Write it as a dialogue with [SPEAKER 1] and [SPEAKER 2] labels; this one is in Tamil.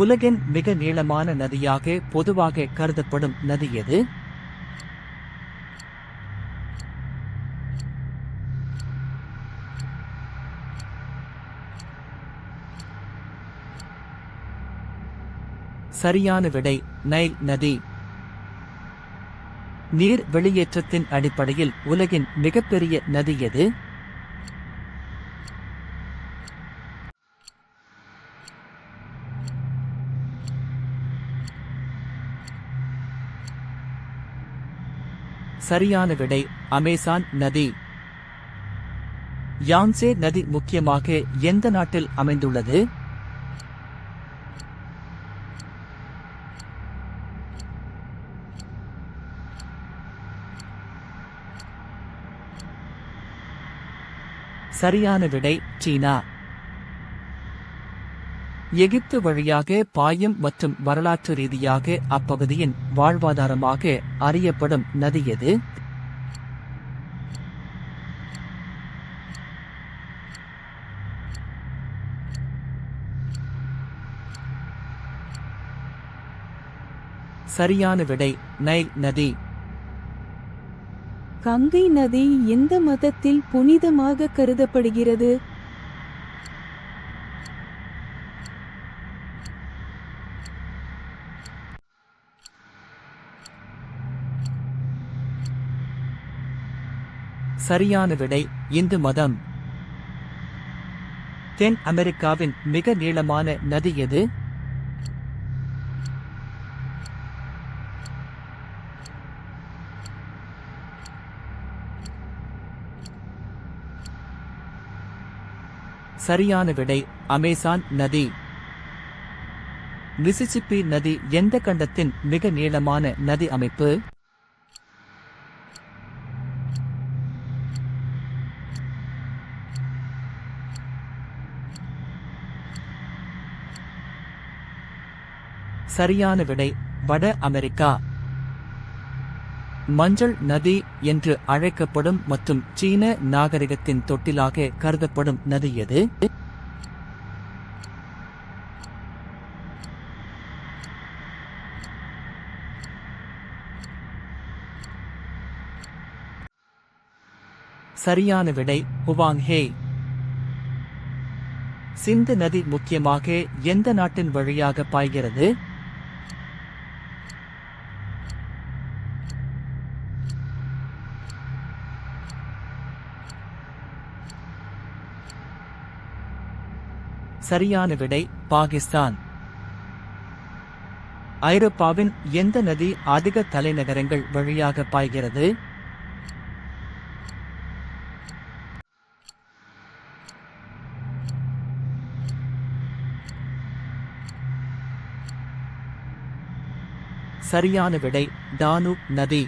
[SPEAKER 1] உலகின் மிக நீளமான நதியாக பொதுவாக கருதப்படும் நதி எது? சரியான விடை நைல் நதி. நீர் வெளியேற்றத்தின் அடிப்படையில் உலகின் மிகப்பெரிய நதி எது? சரியான விடை அமேசான் நதி. யான்சே நதி முக்கியமாக எந்த நாட்டில் அமைந்துள்ளது? சரியான விடை சீனா. எகிப்து வழியாக பாயும் மற்றும் வரலாற்று ரீதியாக அப்பகுதியின் வாழ்வாதாரமாக அறியப்படும் நதி எது? சரியான விடை நைல் நதி.
[SPEAKER 2] கங்கை நதி எந்த மதத்தில் புனிதமாக கருதப்படுகிறது?
[SPEAKER 1] சரியான விடை இந்து மதம். தென் அமெரிக்காவின் மிக நீளமான நதி எது? சரியான விடை அமேசான் நதி. மிசிசிப்பி நதி எந்த கண்டத்தின் மிக நீளமான நதி அமைப்பு? சரியான விடை வட அமெரிக்கா. மஞ்சள் நதி என்று அழைக்கப்படும் மற்றும் சீன நாகரிகத்தின் தொட்டிலாக கருதப்படும் நதி எது? சரியான விடை ஹுவாங்ஹே. சிந்து நதி முக்கியமாக எந்த நாட்டின் வழியாக பாய்கிறது? சரியான விடை பாகிஸ்தான். ஐரோப்பாவின் எந்த நதி அதிக தலைநகரங்கள் வழியாக பாய்கிறது? சரியான விடை டானூப் நதி.